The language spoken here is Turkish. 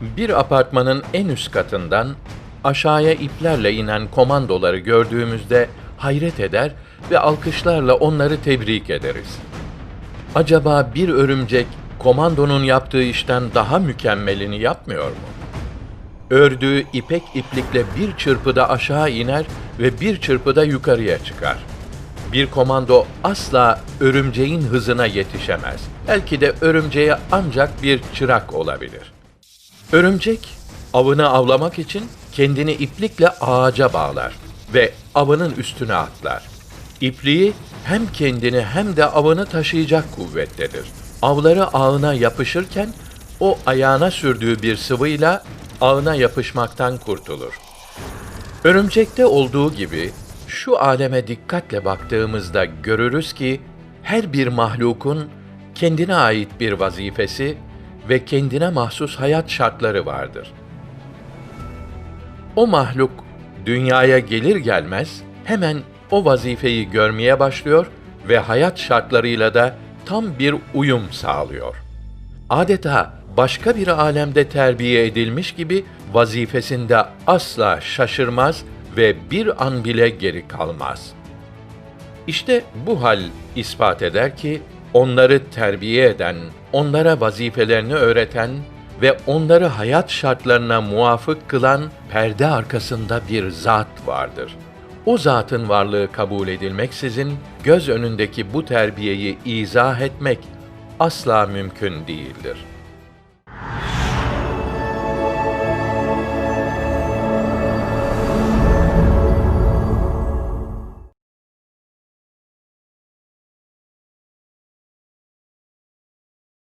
Bir apartmanın en üst katından aşağıya iplerle inen komandoları gördüğümüzde hayret eder ve alkışlarla onları tebrik ederiz. Acaba bir örümcek komandonun yaptığı işten daha mükemmelini yapmıyor mu? Ördüğü ipek iplikle bir çırpıda aşağı iner ve bir çırpıda yukarıya çıkar. Bir komando asla örümceğin hızına yetişemez. Belki de örümceğe ancak bir çırak olabilir. Örümcek avını avlamak için kendini iplikle ağaca bağlar ve avının üstüne atlar. İpliği hem kendini hem de avını taşıyacak kuvvettedir. Avları ağına yapışırken o ayağına sürdüğü bir sıvıyla ağına yapışmaktan kurtulur. Örümcekte olduğu gibi şu aleme dikkatle baktığımızda görürüz ki her bir mahlukun kendine ait bir vazifesi ve kendine mahsus hayat şartları vardır. O mahluk dünyaya gelir gelmez hemen o vazifeyi görmeye başlıyor ve hayat şartlarıyla da tam bir uyum sağlıyor. Adeta başka bir alemde terbiye edilmiş gibi vazifesinde asla şaşırmaz ve bir an bile geri kalmaz. İşte bu hal ispat eder ki onları terbiye eden, onlara vazifelerini öğreten ve onları hayat şartlarına muvafık kılan perde arkasında bir zat vardır. O zatın varlığı kabul edilmeksizin göz önündeki bu terbiyeyi izah etmek asla mümkün değildir.''